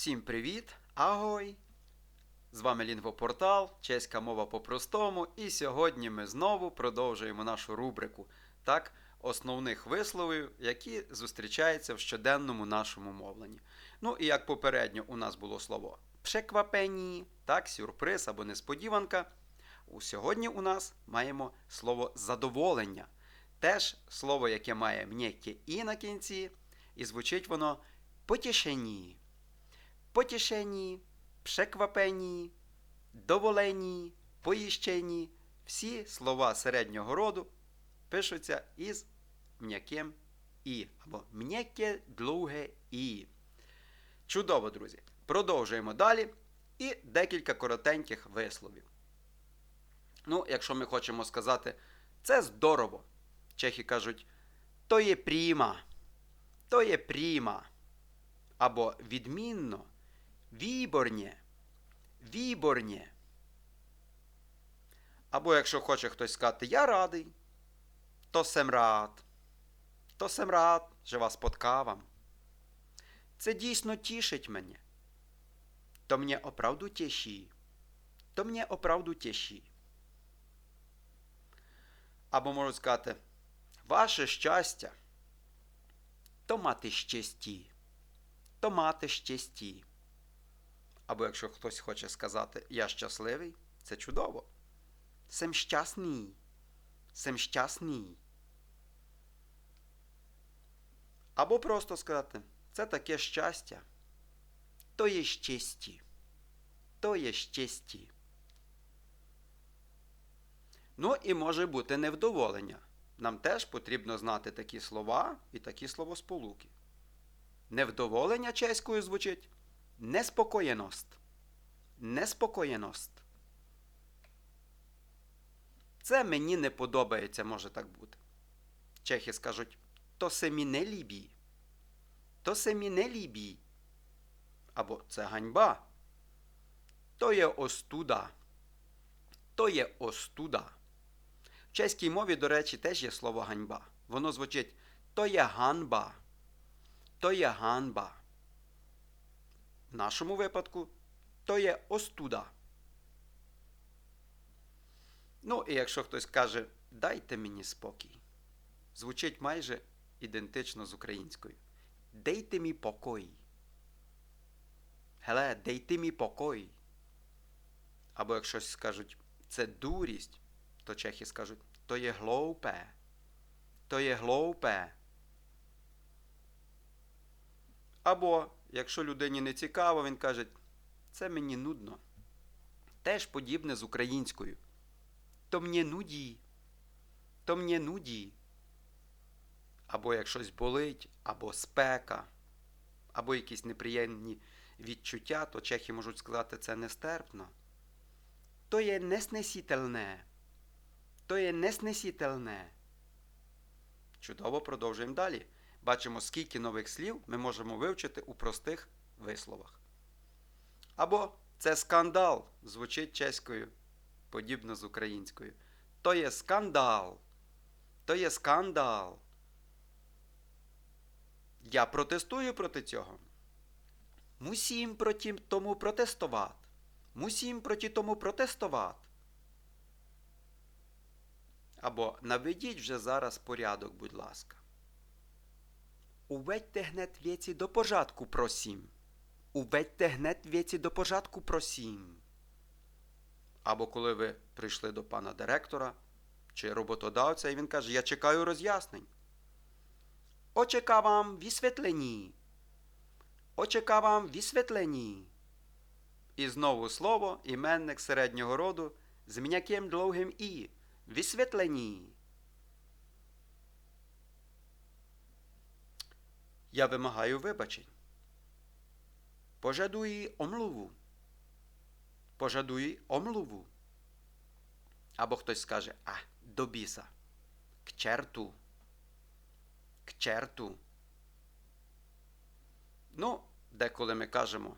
Всім привіт! Агой! З вами Лінгвопортал, чеська мова по-простому. І сьогодні ми знову продовжуємо нашу рубрику так, основних висловів, які зустрічаються в щоденному нашому мовленні. Ну і як попередньо у нас було слово «пшеквапені», так, сюрприз або несподіванка. У сьогодні у нас маємо слово задоволення. Теж слово, яке має м'яке і на кінці, і звучить воно потішені. Потішені, przekвапені, доволені, поїщені. Всі слова середнього роду пишуться із м'яким і або м'яке довге і. Чудово, друзі. Продовжуємо далі. І декілька коротеньких висловів. Ну, якщо ми хочемо сказати, це здорово. Чехи кажуть, то є пріма, то є пріма. Або відмінно, віборнє, віборнє. Або якщо хоче хтось сказати Я радий, то сем рад, то сем рад, що вас споткавам. Це дійсно тішить мене. То mnie оправду тіші, то mnie оправду тіші. Або можуть сказати, ваше щастя, то мати щасті, то мати щасті. Або якщо хтось хоче сказати Я щасливий, це чудово. Сем щасний, сем щасний. Або просто сказати це таке щастя, то є щасті, то є щасті. Ну і може бути невдоволення. Нам теж потрібно знати такі слова і такі словосполуки. Невдоволення чеською звучить неспокоєност. Неспокоєност. Це мені не подобається, може так бути. Чехи скажуть то се мі не лібі. То се мі не лібі. Або це ганьба. То є остуда. То є остуда. В чеській мові, до речі, теж є слово ганьба. Воно звучить то є ганба. То є ганба. В нашому випадку то є остуда. Ну, і якщо хтось каже, дайте мені спокій, звучить майже ідентично з українською. Дайте мій покой. Геле, дайте мій покой. Або якщо скажуть, це дурість, то чехи скажуть, то є глоупе. То є глоупе. Або, якщо людині не цікаво, він каже, це мені нудно. Теж подібне з українською. То мені нуді. То мені нуді. Або як щось болить, або спека, або якісь неприємні відчуття, то чехи можуть сказати, це нестерпно. То є неснесітельне. То є неснесітельне. Чудово продовжуємо далі. Бачимо, скільки нових слів ми можемо вивчити у простих висловах. Або це скандал звучить чеською, подібно з українською. То є скандал. То є скандал. Я протестую проти цього. Мусім проти тому протестувати. Мусім проти тому протестувати. Або наведіть вже зараз порядок, будь ласка. Уведьте гнет віці до пожадку, просім. Уведьте гнет віці до пожадку, просім. Або коли ви прийшли до пана директора чи роботодавця, і він каже, я чекаю роз'яснень. Очекавам висвітлені. Очекавам висвітлені. І знову слово іменник середнього роду з м'яким довгим і. Висвітлені. Я вимагаю вибачень. Пожадуй омлуву. Пожадуй омлуву. Або хтось скаже, а, до біса. К черту. К черту. Ну, деколи ми кажемо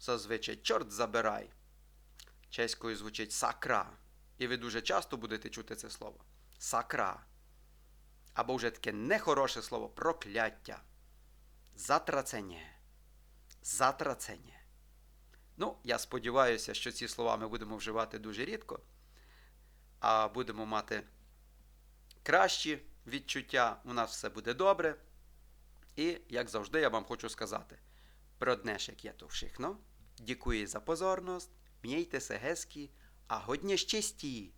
зазвичай чорт забирай. Чеською звучить сакра. І ви дуже часто будете чути це слово. Сакра. Або вже таке нехороше слово прокляття. Затрацення. затрацення. Ну, я сподіваюся, що ці слова ми будемо вживати дуже рідко, а будемо мати кращі відчуття, у нас все буде добре. І, як завжди, я вам хочу сказати: про je to všechno. Děkuji za pozornost, mějte se hezky a hodně štěstí.